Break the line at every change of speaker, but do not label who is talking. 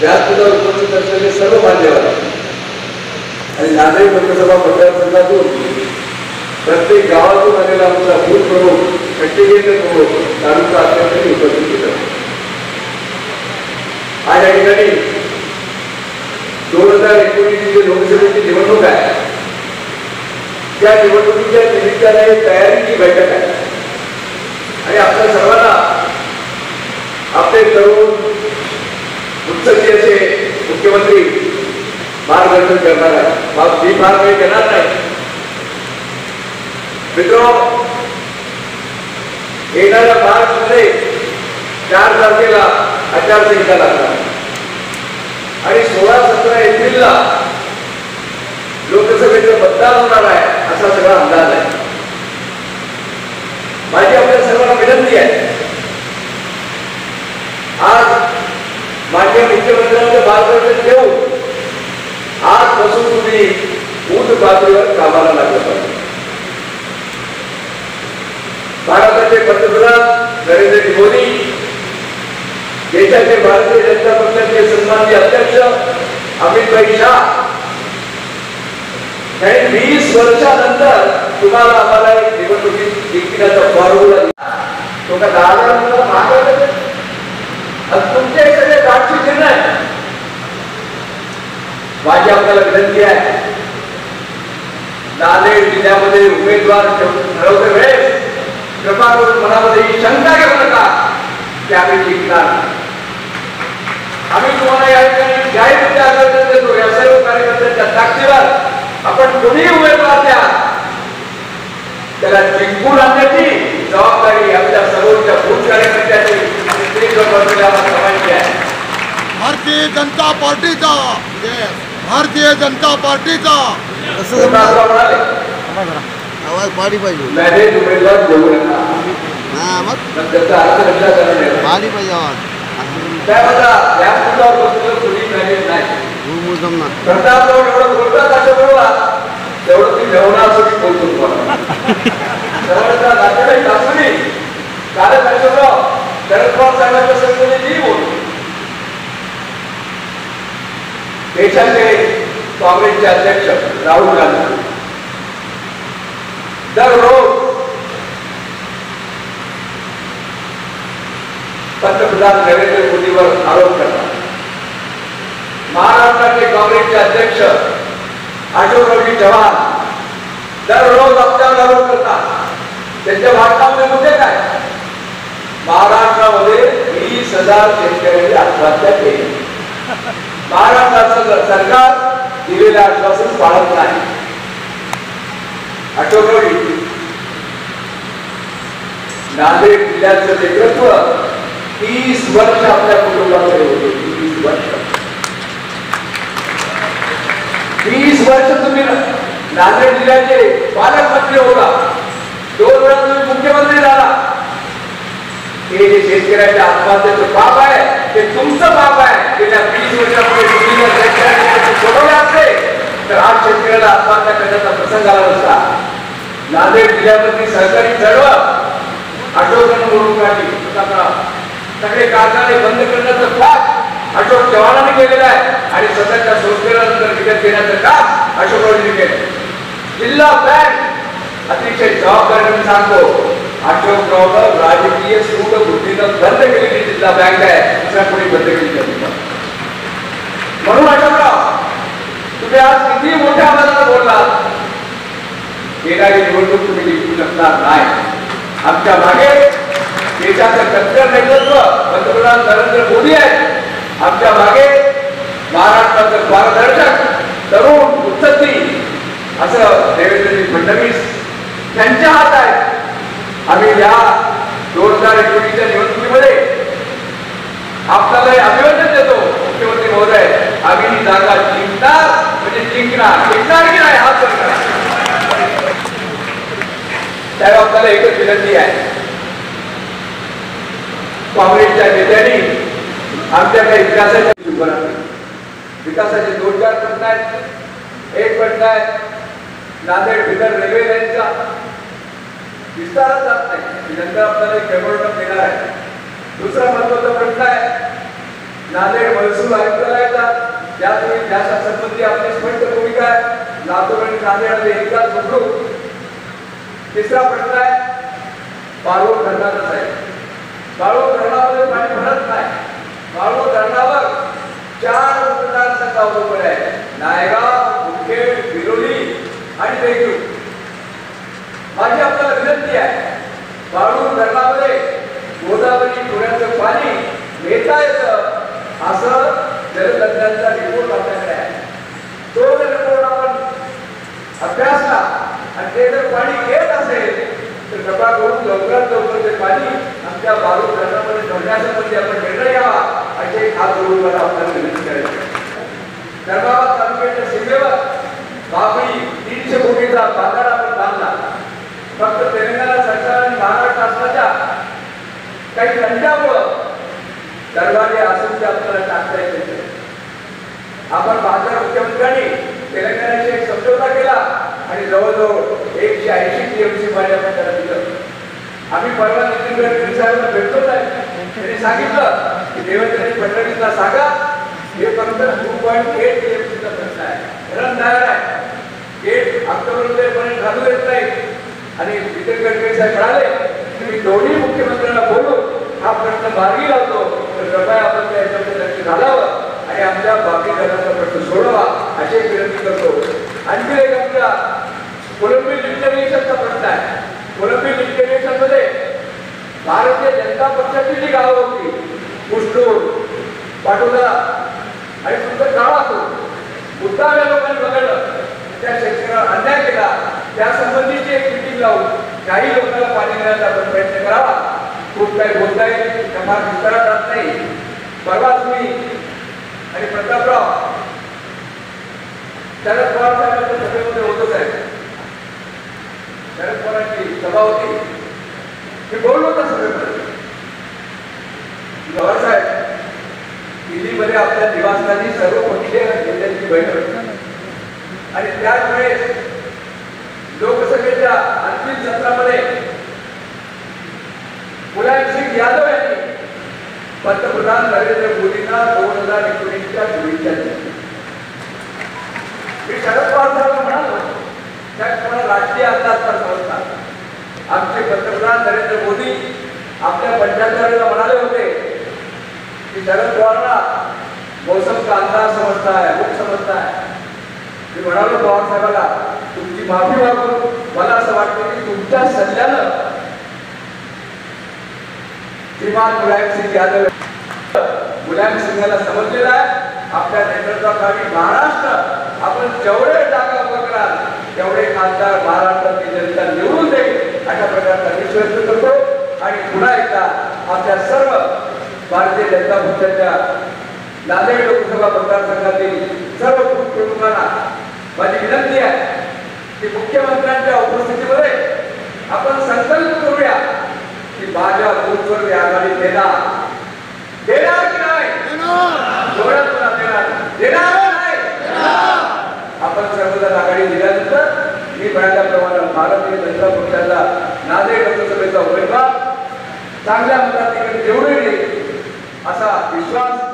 व्यासपीठावर उपस्थित असलेले सर्व मान्यवर आणि नांदेड लोकसभा मतदारसंघातून प्रत्येक गावातून आलेला आमचा भूत प्रमुख कंटिन्युएटर प्रमुख तालुका अध्यक्षांनी उपस्थित केलं. आज या ठिकाणी दोन हज़ार एकोणीस जी लोकसभेची निवडणूक आहे, त्या निवडणुकीच्या निमित्ताने तयारीची बैठक आहे. आणि आपल्या सर्वांना आपले तरुण उत्सवी मुख्यमंत्री मार्गदर्शन करणार आहे मग मी फार काही देणार नाही. मित्र येणाऱ्या मार्च मध्ये चार तारखेला आचारसंहिता लागणार. आणि सोळा सतरा एप्रिलला लोकसभेचं मतदान होणार आहे असा सगळा अंदाज आहे. माझी आपल्या सर्वांना विनंती आहे आज माझ्या मुख्यमंत्र्यांचं मार्गदर्शन घेऊन आजपासून तुम्ही बूथ पातळीवर कामाला लागलं पाहिजे. भारताचे पंतप्रधान नरेंद्र मोदी देशाचे भारतीय जनता पक्षाचे सन्माननीय अध्यक्ष अमित भाई शाह. यांनी वीस वर्षानंतर तुम्हाला आम्हाला एक निवडणुकीत जिंकण्याचा फॉर्म्युला दिला. तो का दहा हजार रुपये मागवलं. आणि तुमचे हे सगळे गाठचे निर्णय माझी आपल्याला विनंती आहे. नांदेड जिल्ह्यामध्ये उमेदवार ठरवते वेळेस. कृपा करून मनामध्ये ही शंका घेऊ नका की आम्ही जिंकणार. आम्ही तुम्हाला या ठिकाणी जाहीर आग्रह देतो. या सर्व कार्यकर्त्यांच्या ताकदीवर आपण कोणीही उमेदवार द्या. त्याला जिंकून आणण्याची जबाबदारी आमच्या सर्वोच्च भूत कार्यकर्त्यांची आणि स्त्रीच्या समाजाची आहे
भारतीय जनता पार्टीचा भारतीय जनता पार्टीचा. आवाज पाडी पाहिजे. हा मग? पाडी पाहिजे आवाज.
त्यामध्ये या मुद्द्यावर देशाचे काँग्रेसचे अध्यक्ष राहुल गांधी. दररोज पंतप्रधान नरेंद्र मोदीवर आरोप करतात. महाराष्ट्राचे काँग्रेसचे अध्यक्ष अशोकरावजी चव्हाण दररोज आपल्यावर आरोप करतात. त्यांच्या भारतामध्ये मुद्दे काय? महाराष्ट्रामध्ये वीस हजार शेतकऱ्यांनी आत्महत्या केली. सरकार दिलेलं आश्वासन पाळत नाही. आठवडी नांदेड जिल्ह्याचं नेतृत्व तीस वर्ष आपल्या कुटुंबाकडे होते. तीस वर्ष. तीस वर्ष तुम्ही नांदेड जिल्ह्याचे पालकमंत्री होता. दोन वेळा तुम्ही मुख्यमंत्री झाला. हे जे शेतकऱ्याच्या आत्महत्याचं पाप आहे ते तुमचं पाप आहे गेल्या वीस वर्षापूर्वी तुम्ही जर शेतकऱ्याचे सोडवले असते तर आज शेतकऱ्याला आत्महत्या करण्याचा प्रसंग आला नसता नांदेड जिल्ह्यामधली सहकारी चळवळ अशोकन म्हणून काढली सगळे कारखाने बंद करण्याचं पाप अशोक चव्हाणांनी केलेलं आहे आणि स्वतःच्या संस्थेनंतर विकत घेण्याचं काम अशोक केलं जिल्हा बँक अतिशय जबाबदारीने सांगतो अशोकरावनं राजकीय सूट बुद्धीनं बंद केलेली जिल्हा बँक आहे दुसऱ्या कोणी बंद केली म्हणून अशोकराव तुम्ही आज किती मोठ्या आवाजात बोललात येणारी निवडणूक तुम्ही जिंकू शकणार नाही आमच्या मागे देशाचं कट्टर नेतृत्व पंतप्रधान नरेंद्र मोदी आहेत आमच्या मागे महाराष्ट्राचं पारदर्शक तरुण उत्सवी असं देवेंद्रजी फडणवीस त्यांच्या हात आहे आम्ही या दोन हजार एकोणीसच्या निवडणुकीमध्ये आपल्याला हे अभिवादन देतो मुख्यमंत्री महोदय. आम्ही ही जागा जिंकणार म्हणजे जिंकणार. जिंकणार की नाही हा वर त्याला आपल्याला एकच विनंती आहे. काँग्रेसच्या नेत्यांनी आमच्या काही विकासाच्या विकासाचे दोन चार प्रश्न आहेत. एक प्रश्न आहे. नांदेड बिदर रेल्वे लाईनचा. विस्तारच जात नाही. मी नंतर आपल्याला एक मेमोरंडम देणार आहे. दुसरा महत्त्वाचा प्रश्न आहे नांदेड महसूल आयुक्तालयाचा त्यात तुम्ही त्या संबंधी आपली स्पष्ट भूमिका आहे लातूर आणि नांदेड एकदा जोडू तिसरा प्रश्न आहे पाळवड धरणाचा आहे पाळवड धरणामध्ये पाणी भरत नाही पाळवड धरणावर चार मतदारसंघ अवलंबून आहे नायगाव मुखेड बिरोली आणि देगलूर माझी आपल्याला विनंती आहे बाळूर धरणामध्ये गोदावरी खोऱ्याचं पाणी घेता येतं असं जलतज्ञांचा रिपोर्ट आपल्याकडे आहे तो जर रिपोर्ट आपण अभ्यासला आणि ते जर पाणी येत असेल तर कृपा करून लवकरात लवकर ते पाणी आमच्या बाळूर धरणामध्ये भरण्यासंबंधी आपण निर्णय घ्यावा असे एक हात जोडून मला आपल्याला विनंती करायची धर्माबाद तालुक्याच्या सीमेवर बाबळी तीनशे कोटीचा बाजार आपण बांधला. फक्त तेलंगणा सरकार आणि महाराष्ट्र शासनाच्या काही तंटामुळं दरवाजे असून ते आपल्याला टाकता येते आपण बाजार मुख्यमंत्र्यांनी तेलंगणाशी एक समझोता केला आणि जवळजवळ एकशे ऐंशी टीएमसी पाणी आपण त्याला दिलं. आम्ही परवा नितीन गडकरी साहेबांना भेटलो नाही. त्यांनी सांगितलं की देवेंद्र फडणवीसला सांगा हे फक्त टू पॉईंट एट टीएमसीचा प्रश्न आहे. रन तयार आहे. गेट ऑक्टोबरमध्ये घालू येत नाही. आणि नितीन गडकरी साहेब म्हणाले की मी दोन्ही मुख्यमंत्र्यांना बोलू हा प्रश्न मार्गी लावतो. तर कृपया आपण त्या याच्यामध्ये लक्ष घालावं आणि आमच्या बाकी करण्याचा प्रश्न सोडवा. अशी विनंती करतो. आणखी एक आमच्या कोलंबी लिफ्ट प्रश्न आहे. कोलंबी लिफ्टमध्ये भारतीय जनता पक्षाची जी गावं होती कुष्टूर पाटोदा आणि तुमचं गावातून मुद्दाम या लोकांनी बघितलं त्या शेतकऱ्याला अन्याय केला त्या संबंधीची एक मिटिंग लावून काही लोकांना पाणी देण्याचा आपण प्रयत्न करावा. खूप काही बोलता येईल त्या फार जात नाही. परवा तुम्ही आणि प्रतापराव शरद पवार साहेबांच्या सभेमध्ये होतच आहे शरद पवारांची सभा होती. मी बोललो होता सभेमध्ये पवार साहेब दिल्लीमध्ये आपल्या निवासस्थानी सर्व पक्षीय नेत्यांची बैठक आणि त्याच वेळेस लोकसभेच्या अंतिम सत्रामध्ये मुलायमसिंग यादव यांनी पंतप्रधान नरेंद्र मोदींना दोन हजार एकोणीसच्या शुभेच्छा दिल्या मी शरद पवार साहेब म्हणालो त्याचप्रमाणे राष्ट्रीय अंदाजकार संस्था आमचे पंतप्रधान नरेंद्र मोदी आपल्या पंचायत म्हणाले होते की शरद पवारला मौसम का अंदाज समजता है मुख समजता है मी म्हणालो पवार साहेबाला तुमची माफी मागून मला असं वाटतं की तुमच्या सल्ल्यानं श्रीमान मुलायम सिंग यादव मुलायम सिंगाला समजलेला आहे. आपल्या नेतृत्वाखाली महाराष्ट्र आपण जेवढे जागा उभं कराल तेवढे खासदार महाराष्ट्राची जनता निवडून देईल अशा प्रकारचा विश्वास करतो. आणि पुन्हा एकदा आमच्या सर्व भारतीय जनता पक्षाच्या नांदेड लोकसभा मतदारसंघातील सर्व प्रमुखांना माझी विनंती आहे की मुख्यमंत्र्यांच्या उपस्थितीमध्ये आपण संकल्प करूया की माझ्या बूथवर आघाडी देणार देणार की नाही? देणार. देणार की नाही आपण सर्वजण आघाडी दिल्यानंतर मी म्हणाल्याप्रमाणे भारतीय जनता पक्षाचा नांदेड लोकसभेचा उमेदवार. चांगल्या मताधिकारी निवडून येईल असा विश्वास